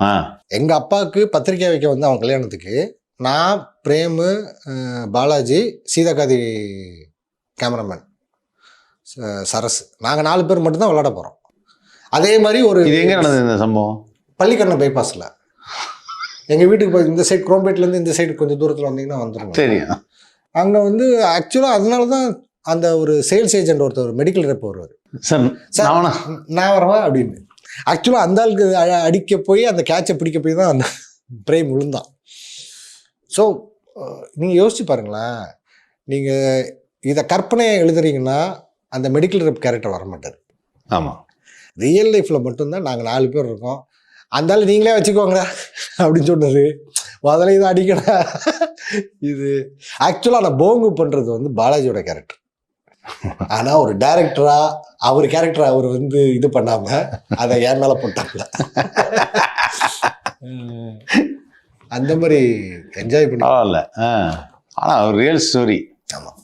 ஆ. எங்கள் அப்பாவுக்கு பத்திரிக்கை வைக்க வந்து அவன் கல்யாணத்துக்கு நான் பிரேமு பாலாஜி சீதாகாதி கேமராமேன் சரஸ் நாங்கள் நாலு பேர் மட்டும்தான் விளையாட போகிறோம் அதே மாதிரி ஒரு இது எங்க நடந்தது இந்த சம்பவம்? பள்ளிக்கரணை பைபாஸில் எங்கள் வீட்டுக்கு போய் இந்த சைடு குரோம்பேட்லேருந்து இந்த சைடு கொஞ்சம் தூரத்தில் வந்தீங்கன்னா வந்துருங்க. தெரியும் அங்கே வந்து ஆக்சுவலாக அதனால தான் அந்த ஒரு சேல்ஸ் ஏஜென்ட் ஒருத்தர் மெடிக்கல் ரெப் வருவார் சார் நான் வரவா அப்படின்னு. ஆக்சுவலாக அந்த ஆளுக்கு அடிக்க போய் அந்த கேட்சை பிடிக்க போய் தான் அந்த பிரேம் விழுந்தான். ஸோ நீங்கள் யோசிச்சு பாருங்களேன். நீங்கள் இதை கற்பனையை எழுதுறீங்கன்னா அந்த மெடிக்கல் ரெப் கேரக்டர் வர மாட்டார் ஆமா ரியல் லைஃப்பில் மட்டும்தான் நாங்கள் நாலு பேர் இருக்கோம். அந்த ஆள் நீங்களே வச்சுக்கோங்கடா அப்படின்னு சொன்னது. முதல்ல இதை அடிக்கடா. இது ஆக்சுவலாக நான் போங்கு பண்ணுறது வந்து பாலாஜியோட கேரக்டர் ஆனால் ஒரு டைரக்டரா அவர் கேரக்டர் அவர் வந்து இது பண்ணாம அதை என் மேலே போட்டாங்க அந்த மாதிரி என்ஜாய் பண்ணி ஆ. ஆனால் ரியல் ஸ்டோரி ஆமாம்